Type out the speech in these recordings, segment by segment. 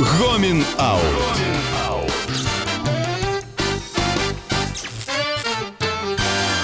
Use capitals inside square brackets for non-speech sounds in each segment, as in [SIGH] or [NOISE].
Гомін Аут.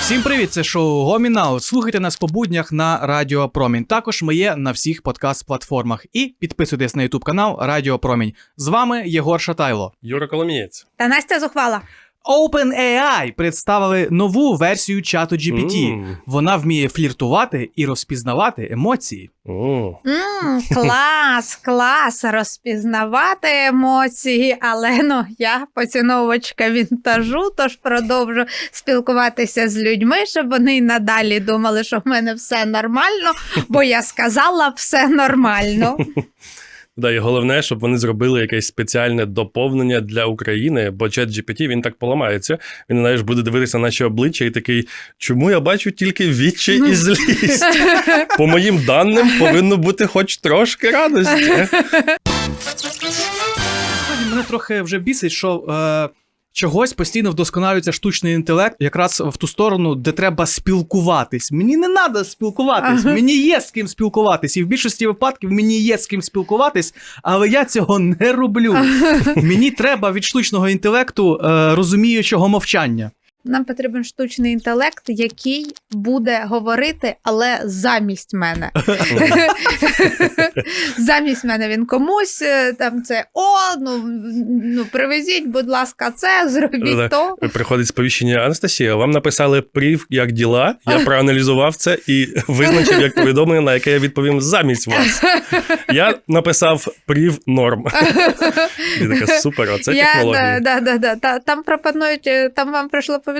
Всім привіт, це шоу Гомінау. Слухайте нас по буднях на Радіо Промінь. Також ми є на всіх подкаст-платформах. І підписуйтесь на Ютуб канал Радіо Промінь. З вами Єгор Шатайло. Юра Коломієць. Та Настя зухвала. OpenAI представили нову версію чату GPT. М. Вона вміє фліртувати і розпізнавати емоції. М, клас, клас, розпізнавати емоції, але ну я поціновочка вінтажу, тож продовжу спілкуватися з людьми, щоб вони й надалі думали, що в мене все нормально, бо я сказала все нормально. [LAUGHS] Да, і головне, щоб вони зробили якесь спеціальне доповнення для України, бо чат GPT, він так поламається. Він знаєш, буде дивитися на наші обличчя і такий, чому я бачу тільки відчай і злість? По моїм даним повинно бути хоч трошки радості. Мене трохи вже бісить, що е, чогось постійно вдосконалюється штучний інтелект, якраз в ту сторону, де треба спілкуватись. Мені не треба спілкуватись, Ага. мені є з ким спілкуватись. І в більшості випадків мені є з ким спілкуватись, але я цього не роблю. Мені треба від штучного інтелекту е, розуміючого мовчання. Нам потрібен штучний інтелект, який буде говорити, але замість мене. [LAUGHS] замість мене він комусь е, там це о, ну, ну привезіть, будь ласка, це, зробіть то. Приходить сповіщення Анастасія. Вам написали прив, як діла. Я проаналізував це і визначив як повідомлення, на яке я відповім замість вас. Я написав прив норм. [LAUGHS] І така супер, оце технологія. да, да, да, да. Там пропонують, е, там вам прийшло повідомлення,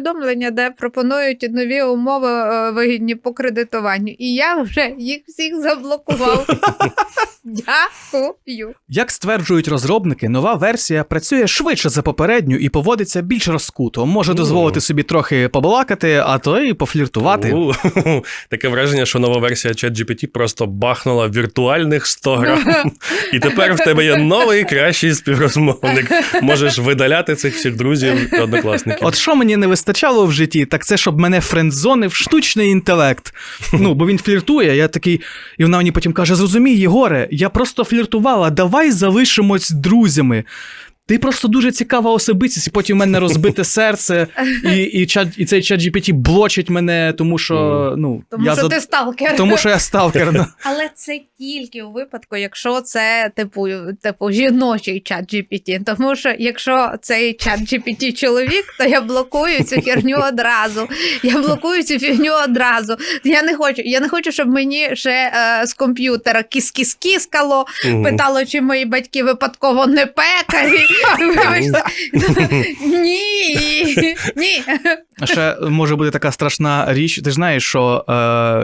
де пропонують нові умови е, вигідні по кредитуванню. І я вже їх всіх заблокував. [LAUGHS] Дякую. Як стверджують розробники, нова версія працює швидше за попередню і поводиться більш розкуто. Може дозволити собі трохи побалакати, а то і пофліртувати. [LAUGHS] Таке враження, що нова версія ChatGPT просто бахнула віртуальних 100 грам. І тепер в тебе є новий кращий співрозмовник. Можеш видаляти цих всіх друзів і однокласників. От що мені не вистачало в житті, так це щоб мене френдзонив штучний інтелект. Ну, бо він фліртує, я такий, і вона мені потім каже: зрозумій, Єгоре, я просто фліртувала, давай залишимось друзями. Ти просто дуже цікава особистість, і потім в мене розбите серце, і, і, чат, і цей чат GPT блочить мене, тому що ну, Тому я що за- ти сталкер. тому що я сталкер. ну. [LAUGHS] Але це тільки у випадку, якщо це типу, типу жіночий чат GPT. Тому що якщо цей чат GPT чоловік, то я блокую цю херню одразу. Я блокую цю фігню одразу. Я не хочу. Я не хочу, щоб мені ще е, з комп'ютера кіс-кіс-кіскало, питало, чи мої батьки випадково не пекарі. Вибачте. Ні, ні. А ще може бути така страшна річ. Ти ж знаєш, що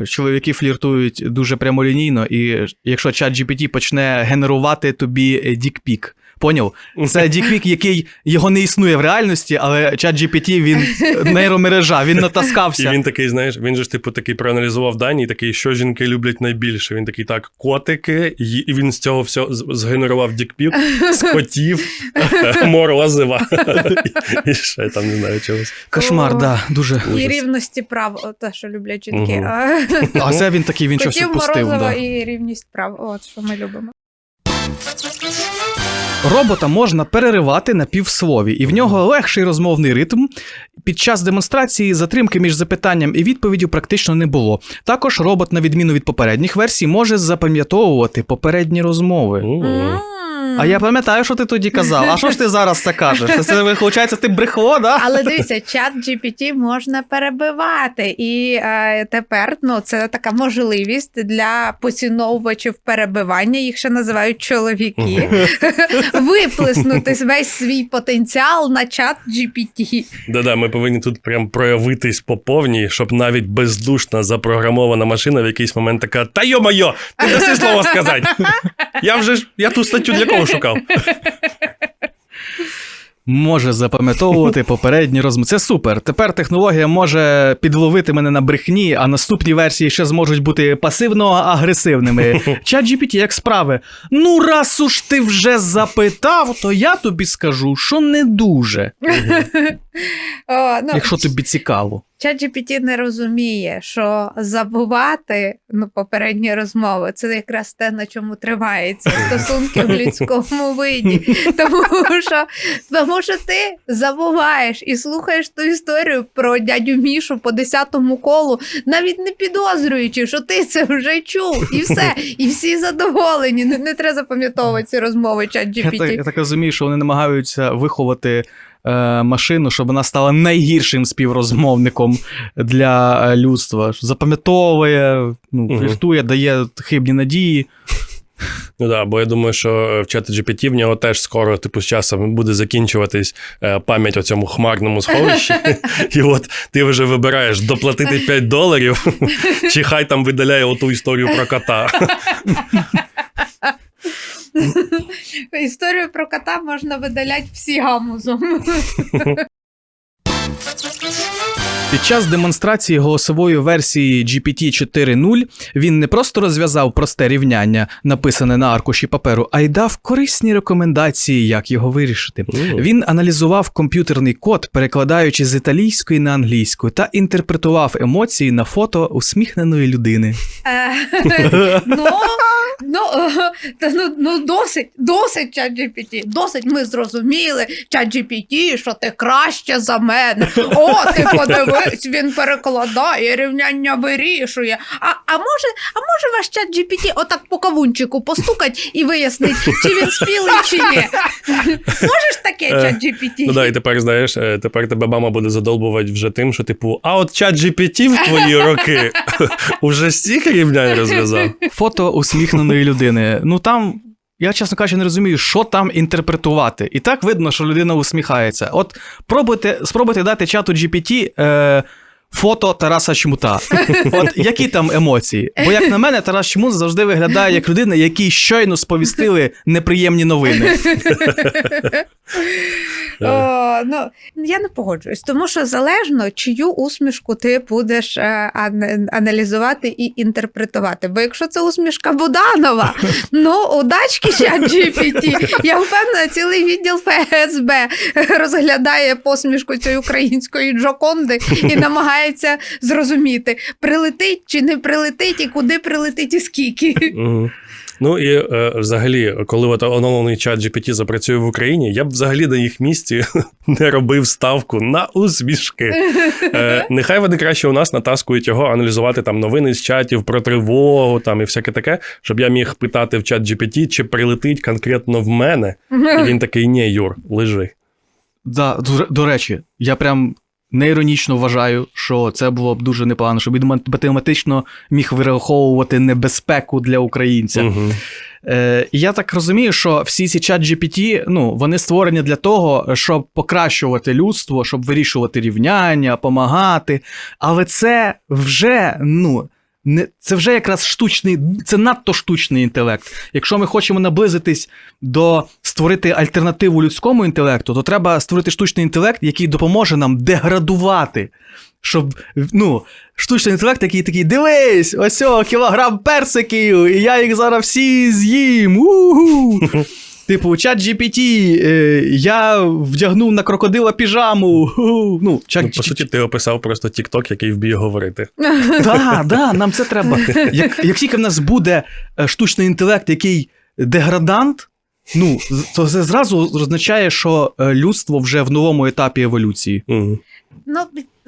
е, чоловіки фліртують дуже прямолінійно, і якщо чат GPT почне генерувати тобі е, дікпік. Поняв? Це дікпік, який його не існує в реальності, але чат GPT, він [LAUGHS] нейромережа, він натаскався. І він такий, знаєш, він же ж типу такий проаналізував дані, і такий, що жінки люблять найбільше. Він такий, так, котики, і він з цього все згенерував дікпік, [LAUGHS] з котів, [LAUGHS] морозива. І ще там не знаю чогось. Кошмар, да, дуже. І рівності прав, те, що люблять жінки. А, це він такий, він щось Котів упустив. Морозова і рівність прав. От що ми любимо. Робота можна переривати на півслові, і в нього легший розмовний ритм. Під час демонстрації затримки між запитанням і відповіддю практично не було. Також робот, на відміну від попередніх версій, може запам'ятовувати попередні розмови. А я пам'ятаю, що ти тоді казав. А що ж ти зараз це кажеш? Це, це виходить, ти брехло, да? Але дивіться, чат GPT можна перебивати. І е, тепер ну, це така можливість для поціновувачів перебивання, їх ще називають чоловіки, виплеснути весь свій потенціал на чат GPT. Да-да, ми повинні тут прям проявитись по повній, щоб навіть бездушна запрограмована машина в якийсь момент така: Та йо-майо, ти даси слово сказати. Я вже ж я ту статтю для кого шукав. Може запам'ятовувати попередні розмови. Це супер. Тепер технологія може підловити мене на брехні, а наступні версії ще зможуть бути пасивно-агресивними. Чат GPT як справи. Ну, раз уж ти вже запитав, то я тобі скажу, що не дуже. О, ну, Якщо тобі цікаво. ChatGPT не розуміє, що забувати ну, попередні розмови це якраз те, на чому тримаються стосунки в людському виді. Тому що, тому що ти забуваєш і слухаєш ту історію про дядю Мішу по десятому колу, навіть не підозрюючи, що ти це вже чув, і все, і всі задоволені. Не, не треба запам'ятовувати ці розмови Я так, я так розумію, що вони намагаються виховати е, машину, щоб вона стала найгіршим співрозмовником для е, людства. Запам'ятовує, ну, фліртує, дає хибні надії. Ну да, бо я думаю, що в чаті GPT в нього теж скоро, типу, з часом буде закінчуватись е, пам'ять у цьому хмарному сховищі. [LAUGHS] І от ти вже вибираєш доплатити 5 доларів, чи хай там видаляє оту історію про кота. [LAUGHS] [LAUGHS] Історію про кота можна видаляти всі гамузом. [LAUGHS] Під час демонстрації голосової версії GPT 4.0 він не просто розв'язав просте рівняння, написане на аркуші паперу, а й дав корисні рекомендації, як його вирішити. Він аналізував комп'ютерний код, перекладаючи з італійської на англійську, та інтерпретував емоції на фото усміхненої людини. Е, [LAUGHS] Ну, ну, е, ну, ну досить, досить ChatGPT, досить ми зрозуміли, ChatGPT, що ти краще за мене. О, ти [LAUGHS] подивись, він перекладає, рівняння вирішує. А, а може, а може ваш ChatGPT отак по кавунчику постукать і вияснить, чи він спілий, чи ні. Можеш таке Е, ChatGPT? Ну да, і тепер знаєш, е, тепер тебе мама буде задолбувати вже тим, що типу, а от чат GPT в твої роки [LAUGHS] уже стільки рівнянь розв'язав. Фото усміхненої людини. Ну там. Я, чесно кажучи, не розумію, що там інтерпретувати. І так видно, що людина усміхається. От пробуйте, спробуйте дати чату GPT е, фото Тараса Чмута. [LAUGHS] От які там емоції? Бо, як на мене, Тарас Чмут завжди виглядає як людина, якій щойно сповістили неприємні новини. [LAUGHS] О, ну, я не погоджуюсь, тому що залежно, чию усмішку ти будеш е, ан- аналізувати і інтерпретувати. Бо якщо це усмішка Буданова, [LAUGHS] ну удачки чат GPT. Я впевнена, цілий відділ ФСБ розглядає посмішку цієї української Джоконди і [LAUGHS] намагається зрозуміти, прилетить чи не прилетить, і куди прилетить, і скільки. Ну і е, взагалі, коли от оновлений чат GPT запрацює в Україні, я б взагалі на їх місці [LAUGHS] не робив ставку на усмішки. Е, нехай вони краще у нас натаскують його, аналізувати там новини з чатів про тривогу там і всяке таке, щоб я міг питати в чат GPT, чи прилетить конкретно в мене. І він такий: ні, Юр, лежи. Да, до, до речі, я прям неіронічно вважаю, що це було б дуже непогано, щоб він математично міг вираховувати небезпеку для українця. Мгм. Е, я так розумію, що всі ці чат GPT, ну, вони створені для того, щоб покращувати людство, щоб вирішувати рівняння, помагати. Але це вже, ну. Не, це вже якраз штучний, це надто штучний інтелект. Якщо ми хочемо наблизитись до створити альтернативу людському інтелекту, то треба створити штучний інтелект, який допоможе нам деградувати. Щоб, ну, штучний інтелект, який такий, дивись, ось о, кілограм персиків, і я їх зараз всі з'їм. У-ху! [LAUGHS] Типу, чат GPT, е, я вдягнув на крокодила піжаму. Ну, чат Ну, по суті, ти описав просто TikTok, який вміє говорити. [LAUGHS] Так, да, нам це треба. Як, як тільки в нас буде е, штучний інтелект, який деградант, ну, то це зразу означає, що е, людство вже в новому етапі еволюції. Мгм.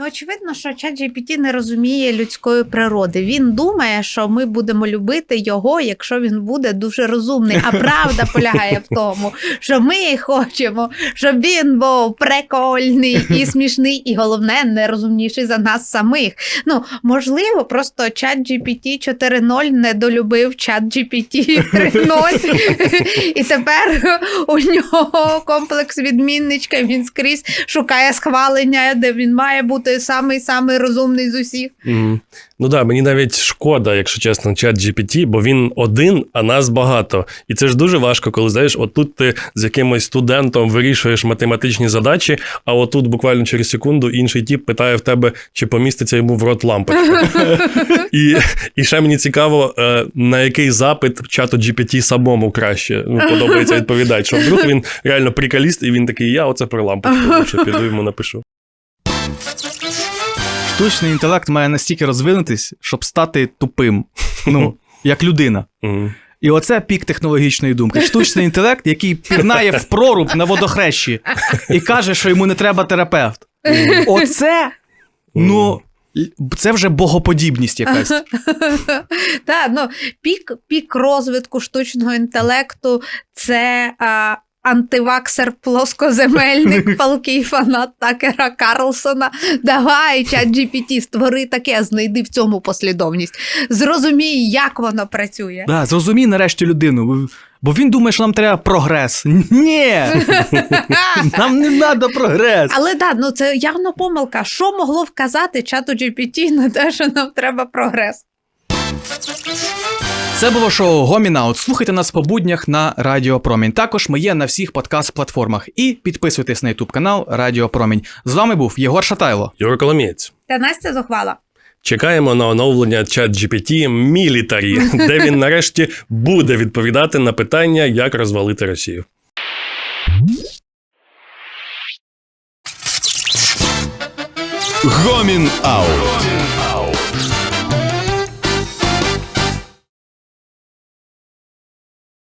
Ну, очевидно, що ChatGPT не розуміє людської природи. Він думає, що ми будемо любити його, якщо він буде дуже розумний. А правда полягає в тому, що ми хочемо, щоб він був прикольний і смішний, і головне, не розумніший за нас самих. Ну, можливо, просто ChatGPT 4.0 недолюбив ChatGPT 3.0, і тепер у нього комплекс відмінничка. Він скрізь шукає схвалення, де він має бути самий самий розумний з усіх. Мгм. Ну да, мені навіть шкода, якщо чесно, чат GPT, бо він один, а нас багато. І це ж дуже важко, коли знаєш, отут ти з якимось студентом вирішуєш математичні задачі, а отут буквально через секунду інший тіп питає в тебе, чи поміститься йому в рот лампочка. [LAUGHS] І, і ще мені цікаво, е, на який запит чату GPT самому краще ну, подобається відповідати. Що вдруг він реально приколіст, і він такий, я оце про лампочку, лучше піду йому напишу. Штучний інтелект має настільки розвинутись, щоб стати тупим. Ну, [LAUGHS] як людина. І оце пік технологічної думки. Штучний інтелект, який пірнає в проруб на водохрещі і каже, що йому не треба терапевт. Оце, ну, це вже богоподібність якась. [LAUGHS] Так, ну, пік, пік розвитку штучного інтелекту це а, антиваксер плоскоземельник, [LAUGHS] палкий фанат Такера Карлсона. Давай, чат GPT, створи таке, знайди в цьому послідовність. Зрозумій, як воно працює. Да, зрозумій нарешті людину. Бо він думає, що нам треба прогрес. Ні! [LAUGHS] Нам не треба прогрес. Але так, ну це явно помилка. Що могло вказати чату GPT на те, що нам треба прогрес? Це було шоу Гомінаут. Слухайте нас по буднях на Радіо Промінь. Також ми є на всіх подкаст-платформах. І підписуйтесь на ютуб канал Радіо Промінь. З вами був Єгор Шатайло. Юра Коломієць. Та Настя зухвала. Чекаємо на оновлення ChatGPT Military, [LAUGHS] де він нарешті буде відповідати на питання, як розвалити Росію. Гомін Аут.